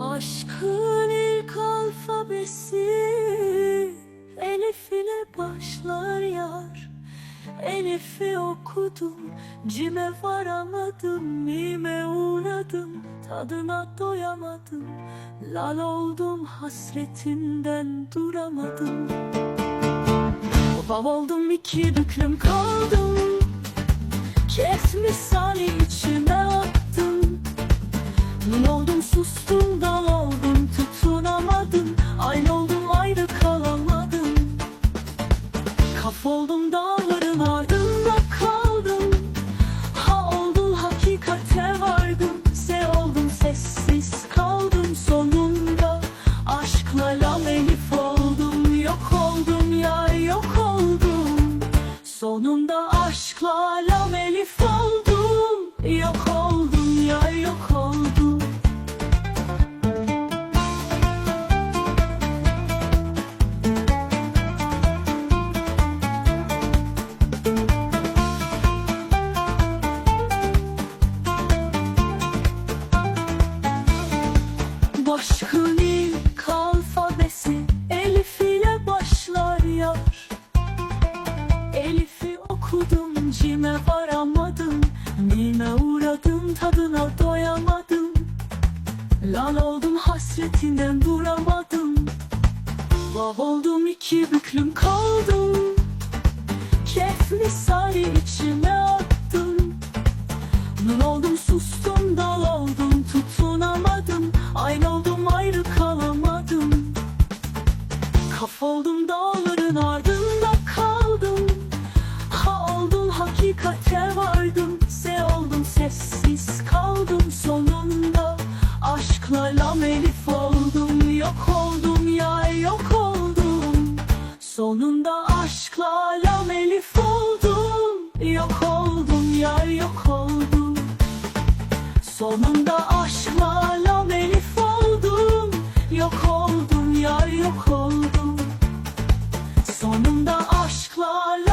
Aşkın ilk alfabesi Elif ile başlar Elif'i okudum Cime varamadım Mime uğradım Tadına doyamadım. Lal oldum hasretinden duramadım. Bab oldum iki büklüm kaldım. Kes misali Kaf oldum dağların ardında kaldım. Ha oldum hakikate vardım. Se oldum sessiz kaldım. Sonunda Aşkla lam elif oldum. Yok oldum ya yok oldum. Sonunda aşkla lam elif oldum. Yok oldum ya yok Başkın ilk alfabesi Elif ile başlar yar. Elif'i okudum cime varamadım. Mime uğradım tadına doyamadım. Lan oldum hasretinden duramadım. Vav oldum iki büklüm kaldım. Kef misali içime attım. Nun oldum sustum dal Kaf oldum dağların ardında kaldım. Ha oldum hakikate vardım Se oldum sessiz kaldım. Sonunda Aşkla lam elif oldum. Yok oldum ya yok oldum. Sonunda Sonunda aşklarla